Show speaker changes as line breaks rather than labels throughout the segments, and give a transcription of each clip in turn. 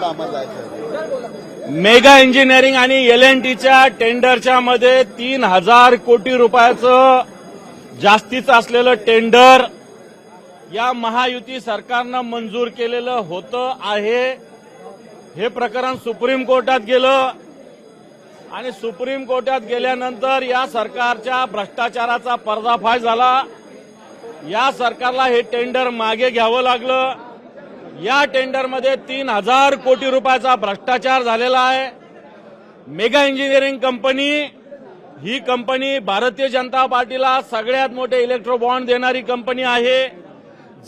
लवकर आम्हाला जायचं
मेगा इंजिनिअरिंग आणि एल एन टीच्या टेंडरच्या मध्ये तीन हजार कोटी रुपयाचं जास्तीचं असलेलं टेंडर या महायुती सरकारनं मंजूर केलेलं होतं आहे. हे प्रकरण सुप्रीम कोर्टात गेलं आणि सुप्रीम कोर्टात गेल्यानंतर या सरकारच्या भ्रष्टाचाराचा पर्दाफाश झाला. या सरकारला हे टेंडर मागे घ्यावं लागलं. या टेंडरमध्ये तीन हजार कोटी रुपयाचा भ्रष्टाचार झालेला आहे. मेगा इंजिनिअरिंग कंपनी ही कंपनी भारतीय जनता पार्टीला सगळ्यात मोठे इलेक्ट्रो बॉन्ड देणारी कंपनी आहे.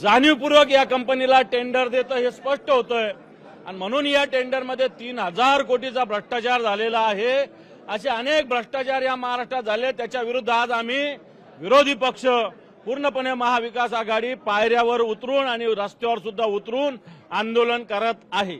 जाणीवपूर्वक या कंपनीला टेंडर देतं हे स्पष्ट होतंय. आणि म्हणून या टेंडरमध्ये तीन हजार कोटीचा भ्रष्टाचार झालेला आहे. असे अनेक भ्रष्टाचार या महाराष्ट्रात झाले त्याच्या विरुद्ध आज आम्ही विरोधी पक्ष पूर्णपणे महाविकास आघाडी पायऱ्यावर उतरून आणि रस्त्यावर सुद्धा उतरून आंदोलन करत आहे.